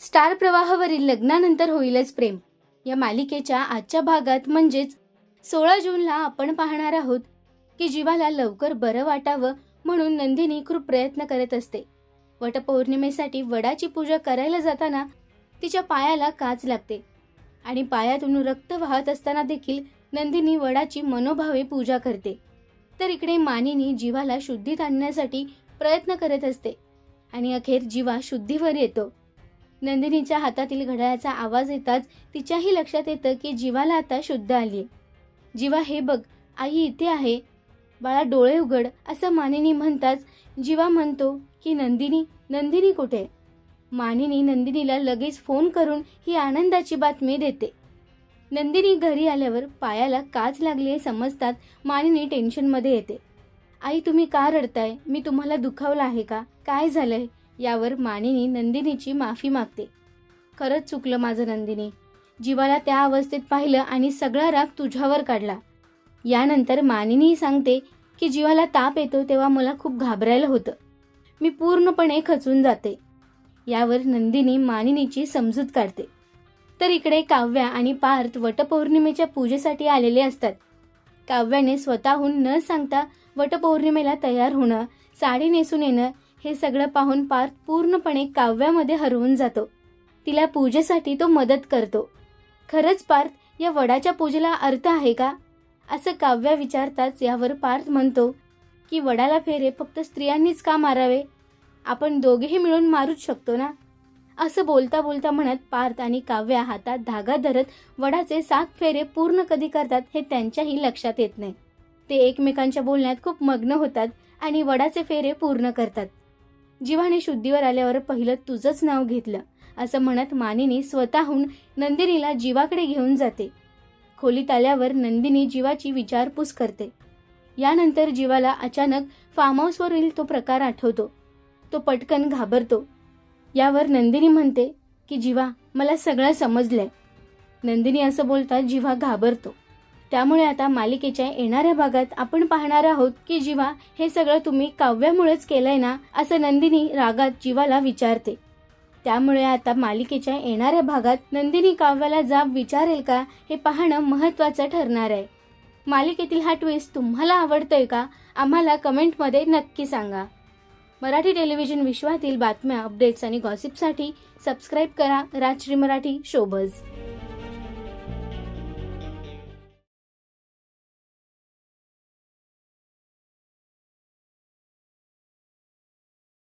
Star प्रवाहावरील लग्नानंतर होईलच प्रेम. या मालिकेच्या आजच्या भागात म्हणजेच सोळा जूनला आपण पाहणार आहोत की जीवाला लवकर बरं वाटावं म्हणून नंदिनी खूप प्रयत्न करत असते. वटपौर्णिमेसाठी वडाची पूजा करायला जाताना तिच्या पायाला काच लागते आणि पायातून रक्त वाहत असताना देखील नंदिनी वडाची मनोभावे पूजा करते. तर इकडे मानिनी जीवाला शुद्धीत आणण्यासाठी प्रयत्न करत असते आणि अखेर जीवा शुद्धीवर येतो. नंदिनीच्या हातातील घड्याळाचा आवाज येताच तिच्याही लक्षात येतं की जीवाला आता शुद्ध आली जीवा हे बघ आई इथे आहे. बाळा डोळे उघड असं मानिनी म्हणताच जीवा म्हणतो की नंदिनी नंदिनी कुठे? मानिनी नंदिनीला लगेच फोन करून ही आनंदाची बातमी देते. नंदिनी घरी आल्यावर पायाला काच लागली आहे समजतात मानिनी टेन्शनमध्ये येते. आई तुम्ही का रडताय? मी तुम्हाला दुखावलं आहे का? काय झालंय? यावर मानिनी नंदिनीची माफी मागते. खरंच चुकलं माझं नंदिनी. जीवाला त्या अवस्थेत पाहिलं आणि सगळा राग तुझ्यावर काढला. यानंतर मानिनी सांगते की जीवाला ताप येतो तेव्हा मला खूप घाबरायला होतं. मी पूर्णपणे खचून जाते. यावर नंदिनी मानिनीची समजूत काढते. तर इकडे काव्या आणि पार्थ वटपौर्णिमेच्या पूजेसाठी आलेले असतात. काव्याने स्वतःहून न सांगता वटपौर्णिमेला तयार होणं साडी नेसून येणं हे सगळं पाहून पार्थ पूर्णपणे काव्यामध्ये हरवून जातो. तिला पूजेसाठी तो मदत करतो. खरंच पार्थ या वडाच्या पूजेला अर्थ आहे का? असं काव्या विचारताच यावर पार्थ म्हणतो की वडाला फेरे फक्त स्त्रियांनीच का मारावे? आपण दोघेही मिळून मारूच शकतो ना? असं बोलता बोलता म्हणत पार्थ आणि काव्या हातात धागा धरत वडाचे सात फेरे पूर्ण कधी करतात हे त्यांच्याही लक्षात येत नाही. ते एकमेकांच्या बोलण्यात खूप मग्न होतात आणि वडाचे फेरे पूर्ण करतात. जीवाने शुद्धीवर आल्यावर पहिलं तुझंच नाव घेतलं असं म्हणत मानिनी स्वतःहून नंदिनीला जीवाकडे घेऊन जाते. खोलीत आल्यावर नंदिनी जीवाची विचारपूस करते. यानंतर जीवाला अचानक फार्म हाऊसवरील तो प्रकार आठवतो. तो पटकन घाबरतो. यावर नंदिनी म्हणते की जीवा मला सगळं समजलंय. नंदिनी असं बोलता जीवा घाबरतो. त्यामुळे आता मालिकेच्या येणाऱ्या भागात आपण पाहणार आहोत की जीवा हे सगळं तुम्ही काव्यामुळेच केलंय ना असं नंदिनी रागात जीवाला विचारते. त्यामुळे आता मालिकेच्या येणाऱ्या भागात नंदिनी काव्याला जाब विचारेल का हे पाहणं महत्त्वाचं ठरणार आहे. मालिकेतील हा ट्विस्ट तुम्हाला आवडतोय का आम्हाला कमेंटमध्ये नक्की सांगा. मराठी टेलिव्हिजन विश्वातील बातम्या अपडेट्स आणि गॉसिपसाठी सबस्क्राईब करा राजश्री मराठी शोबज